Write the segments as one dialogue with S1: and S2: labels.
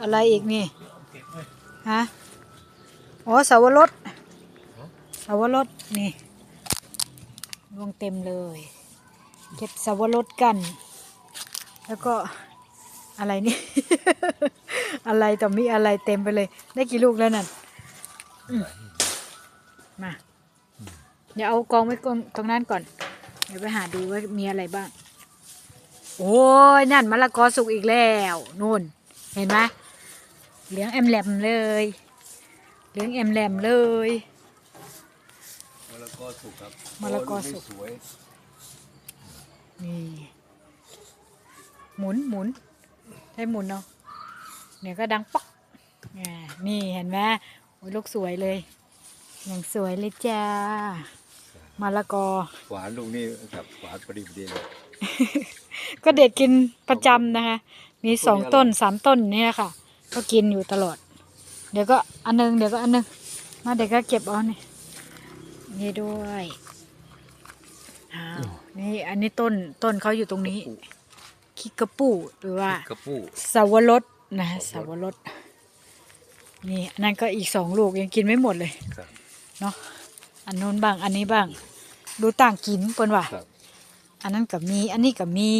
S1: อะไรอีกนี่ฮะอ๋อสาวรสสาวรสนี่รวงเต็มเลย เก็บสาวรสกัน แล้วก็อะไรนี่ อะไรต่อมีอะไรเต็มไปเลย ได้กี่ลูกแล้วนั่นมาเดี๋ยวเอากองไว้กอนตรงนั้นก่อน เดี๋ยวไปหาดูว่ามีอะไรบ้าง โอ้ยนั่นมะละกอสุกอีกแล้วนู่น เห็นไหม เหลืองแอมแหลมเลย เหลืองแอมแหลมเลย
S2: มะละกอสุกครับ
S1: มะละกอสุก
S2: โยลูนี่สวย
S1: นี่หมุนหมุนใช้หมุนเนาะเนี่ยก็ดังป๊อกอ่านี่เห็นไหมโอ้ยลูกสวยเลยอย่างสวยเลยจ้ามะละกอ
S2: หวานลูกนี่ครับหวานพอดีพอดีเลย
S1: ก็เด็ดกินประจำนะคะ มีสองต้นสามต้นนี่แหละค่ะ ก็กินอยู่ตลอด เดี๋ยวก็อันหนึงเดี๋ยวก็อันหนึง มาเดี๋ยวก็เก็บเอานี่นี่ด้วยอ้าวนี่อันนี้ต้นต้นเขาอยู่ตรงนี้คิกระปูหรือว่า
S2: กระปู้
S1: สาวรสนะฮะสาวรสนี่อันนั้นก็อีกสองลูกยังกินไม่หมดเลย
S2: ครับ
S1: เนาะอันนู้นบ้างอันนี้บ้าง ดูต่างกินเปิ้นว่า
S2: ครับ
S1: อันนั้นก็มี อันนี้ก็มี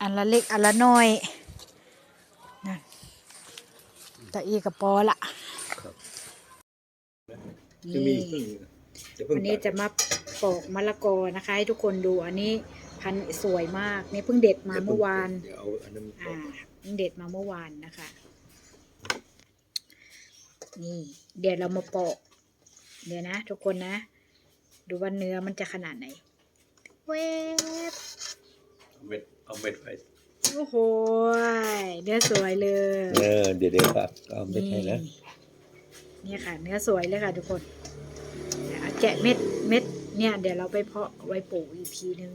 S1: อันละเล็กอันละน้อยนั่น ตะอีกับปอละ
S2: ครับ
S1: นี่
S2: จะมีเพิ่งจะเพิ่ง
S1: วันนี้จะมาปอกมะละกอนะคะ ให้ทุกคนดูอันนี้พันธุ์สวยมากนี่เพิ่งเด็ดมาเมื่อวาน
S2: เดี๋ยวเอาอันนั้น
S1: อ่าเพิ่งเด็ดมาเมื่อวานนะคะ นี่ เดี๋ยวเรามาปอกเดี๋ยวนะ ทุกคนนะ ดูว่าเนื้อมันจะขนาดไหนเวบ
S2: เอาเม็ดเอาเม็ดไว้
S1: โอ้โหยเนื้อสวยเลย
S2: เออเดี๋ยวเดี๋ยวครับเอาเม็ดให้นะ
S1: นี่ค่ะ เนื้อสวยเลยค่ะ ทุกคนเดี๋ยวเอาแกะเม็ดเม็ดเนี่ย เดี๋ยวเราไปเพาะไว้ปลูกอีกทีนึง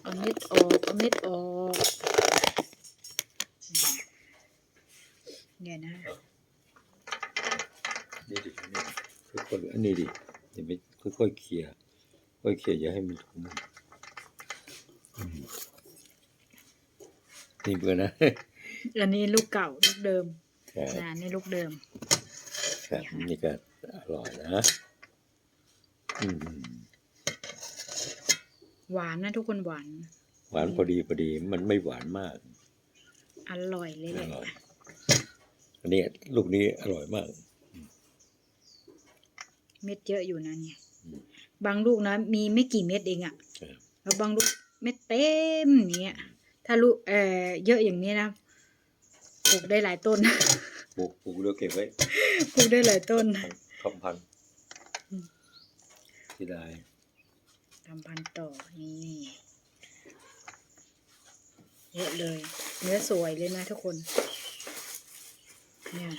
S1: เอาเม็ดออกเอาเม็ดออกเนี่ยนะ
S2: นี่ดินี่ค่อยๆอันนี้ดิเดี๋ยวไม่ค่อยๆเคลียร์ค่อยๆเคลียร์อย่าให้มันทุ่มอืม นี่เบื่อนะ
S1: อันนี้ลูกเก่าลูกเดิมนะนี่ลูกเดิม
S2: ครับนี่ก็อร่อยนะ
S1: หวานนะทุกคนหวาน
S2: หวานพอดีพอดี มันไม่หวานมาก
S1: อร่อยเลย
S2: อ
S1: แหละ
S2: ร่อยอันนี้ลูกนี้อร่อยมาก
S1: เม็ดเยอะอยู่นะเนี่ย บางลูกนะ มีไม่กี่เม็ดเองอะ
S2: ครับ
S1: แล้วบางลูกเม็ดเต็มเนี้ย ถ้าลูกเอ่อเยอะอย่างนี้นะปลูกได้หลายต้น
S2: ปลูกปลูกแล้วเก็บไว้
S1: ปลูกได้หลายต้น
S2: ทำพันธุ์
S1: อืม
S2: ที่ได้
S1: ทำพันธุ์ต่อนี่เยอะเลย เนื้อสวยเลยนะทุกคน เนี่ย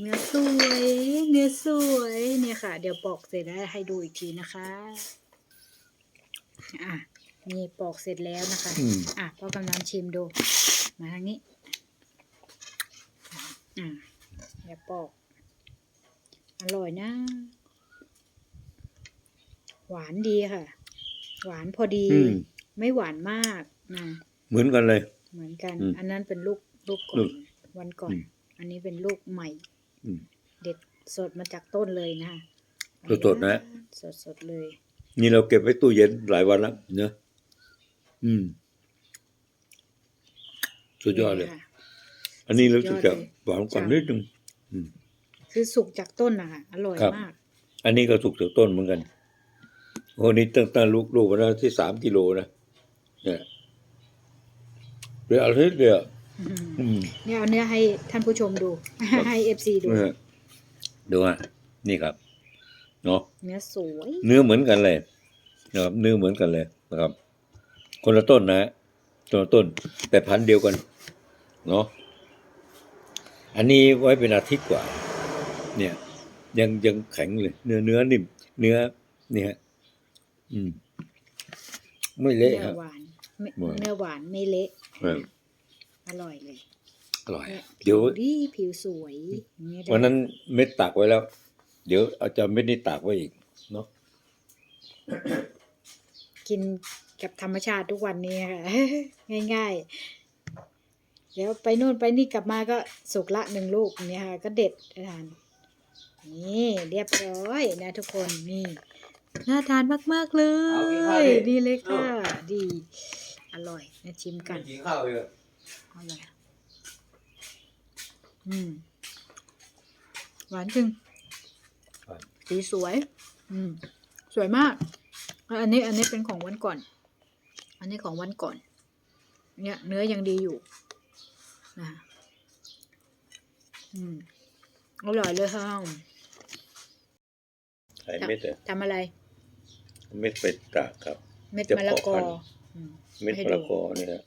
S1: เนื้อสวย เนื้อสวยเนี่ยค่ะ เดี๋ยวปอกเสร็จแล้วให้ดูอีกทีนะคะ อะ นี่ปอกเสร็จแล้วนะคะ
S2: อืม
S1: อะพ่อกำนันชิมดู มาทางนี้ อะเดี๋ยวปอก อร่อยนะ หวานดีค่ะ หวานพอดี
S2: อืม
S1: ไม่หวานมากนะ
S2: เหมือนกันเลย
S1: เหมือนกัน
S2: อืม
S1: อันนั้นเป็นลูกลูกก่อ
S2: ลู
S1: น
S2: ก
S1: วันก่อน
S2: อืม
S1: อันนี้เป็นลูกใหม่
S2: อืม
S1: เด็ดสดมาจากต้นเลยนะคะ
S2: สดๆนะ
S1: สดสดๆเลย
S2: นี่เราเก็บไว้ตู้เย็นหลายวันแล้วเนอะ อืม สุดยอดเลย
S1: ค่ะ
S2: อันนี้รู้สึกจะ
S1: สุดยอดเลย
S2: หวานกว่า
S1: จ้ะ
S2: นิดนึงอืม
S1: คือสุกจากต้นนะคะอร่อย
S2: ครับ
S1: มาก
S2: อันนี้ก็สุกจากต้นเหมือนกันโอ้นี่ตั้งแต่ลูกลูกมาแล้วที่สามกิโลนะเนี่ยเดี๋ยวเอาทิตย์เดียว
S1: อืม
S2: อืม
S1: เนี่ยเอาเนื้อให้ท่านผู้ชมดูให้เอฟซีดู
S2: เออดูอะนี่ครับ เนาะ
S1: เนื้อสวย
S2: เนื้อเหมือนกันเลยนะครับเนื้อเหมือนกันเลยนะครับ คนละต้นนะคนละต้น แต่พันธุ์เดียวกัน เนาะอันนี้ไว้เป็นอาทิตย์กว่า เนี่ย ยังยังแข็งเลย เนื้อเนื้อนิ่ม เนื้อเนี่ยฮะอืม ไม่เละ
S1: เนื้อ
S2: ฮะ
S1: หวานไม่
S2: หวาน
S1: เนื้อหวานไม่เละ
S2: ครับ
S1: อร่อยเลย
S2: อร่อย
S1: นี่
S2: เดี๋ยว
S1: ผิดีผิวสวยอย่างเงี้ยได้
S2: วันนั้นเม็ดตากไว้แล้ว เดี๋ยวเอาจะเม็ดนี้ตากไว้อีกเนาะ
S1: กิน กับธรรมชาติทุกวันนี้ค่ะ ง่ายเดี๋ยวไปนู่นไปนี่กลับมาก็สุกละหนึ่งลูกเนี่ยค่ะ ก็เด็ดทาน นี่เรียบร้อยนะทุกคนนี่น่าทานมาก ๆ เล
S2: เอากินข้าวยดิ
S1: ดีเลยค่ะ
S2: เอา
S1: ดี อร่อยนะชิมกัน
S2: กินข้าวเลย
S1: อร่อยอืม หวานจริงสีสวย อืม สวยมากแล้วอันนี้อันนี้เป็นของวันก่อน อันนี้ของวันก่อน เนี่ยเนื้อยังดีอยู่นะอืมอร่อยเลยค่ะ
S2: ใส่เม็ดอะ
S1: ทำอะไร
S2: เม็ดไปตากครับ
S1: เม็ด
S2: จะ
S1: มะละกอ
S2: ปอกพันธุ์
S1: อืม
S2: เม็ด
S1: ให้
S2: มะ
S1: ดู
S2: ละกอเนี่ยฮะ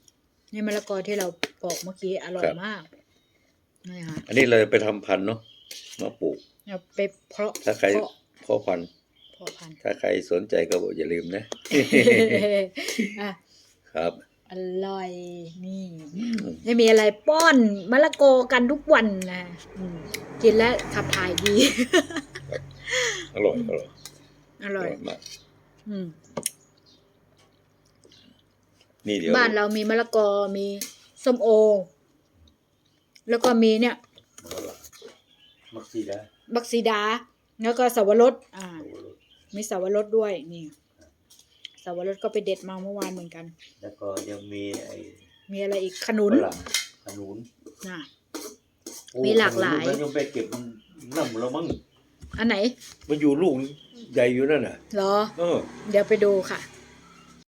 S1: นี่มะละกอที่เราปอกเมื่อกี้อร่อ
S2: ค
S1: ย
S2: รับ
S1: มากนี่ค่ะ
S2: อันนี้เราจะไปทำพันธุ์เนาะมาปลูก
S1: เอาไปเพาะ
S2: ถ้าใคร
S1: เพาะ
S2: พ่อพันธุ์
S1: เพาะพันธุ์
S2: ถ้าใครสนใจก็บอกอย่าลืมนะ
S1: อะ
S2: ครับ
S1: อร่อยนี่ไม่มีอะไรป้อนมะละกอกันทุกวันนะอืมกินแล้วขับถ่ายดี
S2: อร่อยอร่อย
S1: อร่อย
S2: มาก
S1: อืม
S2: นี่เดี๋ยว
S1: บ้านเรามีมะละกอมีส้มโอ แล้วก็มีเนี่ย
S2: มักซีดา
S1: บักซีดา แล้วก็สวรสอ่า มีสวรสด้วยนี่สวรสก็ไปเด็ดมาเมื่อวานเหมือนกัน
S2: แล้วก็ยังมีไอ้
S1: มีอะไรอีกขนุน
S2: ฝรั่งขนุน
S1: น่ะ
S2: โอ้
S1: มีหลากหลาย
S2: ขนุนมันยังไปเก็บมันน้ำแล้วมั้ง
S1: อันไหน
S2: มันอยู่ลูกใหญ่อยู่นั่นน่ะ
S1: เหรอ
S2: เออ
S1: เดี๋ยวไปดูค่ะ